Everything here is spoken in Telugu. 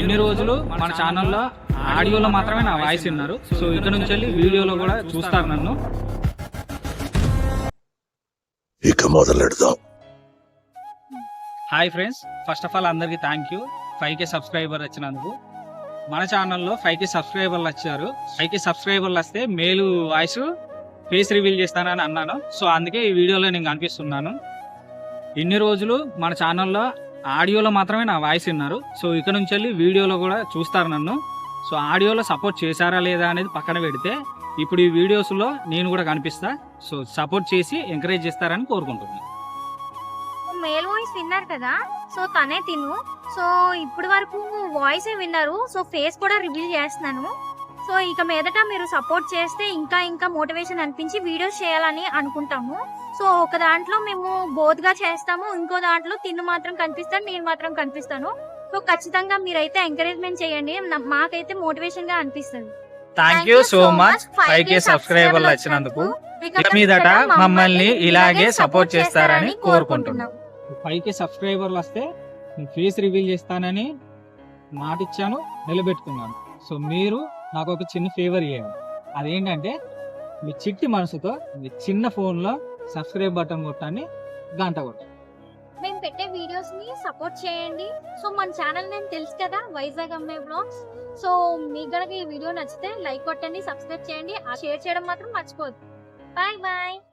ఇన్ని రోజులు మన ఛానల్లో ఆడియోలో మాత్రమే నా వాయిస్ విన్నారు. సో ఇక్కడ నుంచి వెళ్ళి వీడియోలో కూడా చూస్తారు నన్ను. ఇక మొదలెడదాం. Hi friends first of all అందరికీ thank you five K subscriber వచ్చినందుకు. మన ఛానల్లో ఫైవ్ కే సబ్స్క్రైబర్లు వచ్చారు. ఫైవ్ కే సబ్స్క్రైబర్లు వస్తే మేలు వాయిస్ ఫేస్ రివీల్ చేస్తానని అన్నాను. సో అందుకే ఈ వీడియోలో నేను కనిపిస్తున్నాను. ఇన్ని రోజులు మన ఛానల్లో ఆడియోలో మాత్రమే నా వాయిస్ విన్నారు. సో ఇక్కడ నుంచి వెళ్ళి వీడియోలో కూడా చూస్తారు నన్ను. సో ఆడియోలో సపోర్ట్ చేశారా లేదా అనేది పక్కన పెడితే ఇప్పుడు ఈ వీడియోస్లో నేను కూడా కనిపిస్తా. సో సపోర్ట్ చేసి ఎంకరేజ్ చేస్తారని కోరుకుంటున్నాను మేల్ వాయిస్ విన్నారు కదా? సో తనే తిను. సో ఇప్పటి వరకు వాయిస్ విన్నారు. సో ఫేస్ కూడా రివీల్ చేస్తున్నాను. సో ఇక మీదట మీరు సపోర్ట్ చేస్తే ఇంకా ఇంకా మోటివేషన్ అనిపించి వీడియోస్ చేయాలని అనుకుంటాము. సో ఒక దాంట్లో మేము బోత్గా చేస్తాము ఇంకో దాంట్లో తిన్ను మాత్రం కనిపిస్తాను నేను మాత్రం కనిపిస్తాను. సో ఖచ్చితంగా మీరైతే ఎంకరేజ్మెంట్ చేయండి మాకైతే మోటివేషన్గా అనిపిస్తుంది. Thank you so much five K సబ్స్క్రైబర్లు వచ్చినందుకు ఇక మీదట మమ్మల్ని ఇలాగే సపోర్ట్ చేస్తారని కోరుకుంటున్నాం. ఫైవ్ కే సబ్స్క్రైబర్లు వస్తే ఫేస్ రివీల్ చేస్తానని మాట ఇచ్చాను నిలబెట్టుకున్నాను. సో మీరు నాకు ఒక చిన్న ఫేవర్ ఇవ్వండి అదేంటంటే మీ చిట్టి మనసుతో మీ చిన్న ఫోన్లో సబ్స్క్రైబ్ బటన్ కొట్టండి గంట కొట్టండి మేము పెట్టే వీడియోస్ని సపోర్ట్ చేయండి. సో మన ఛానల్ నేను తెలుసు కదా వైజాగ్ అమ్మాయి బ్లాగ్స్ సో మీకు గనక ఈ వీడియో నచ్చితే లైక్ కొట్టండి సబ్స్క్రైబ్ చేయండి. షేర్ చేయడం మాత్రం మర్చిపోద్దు బాయ్ బాయ్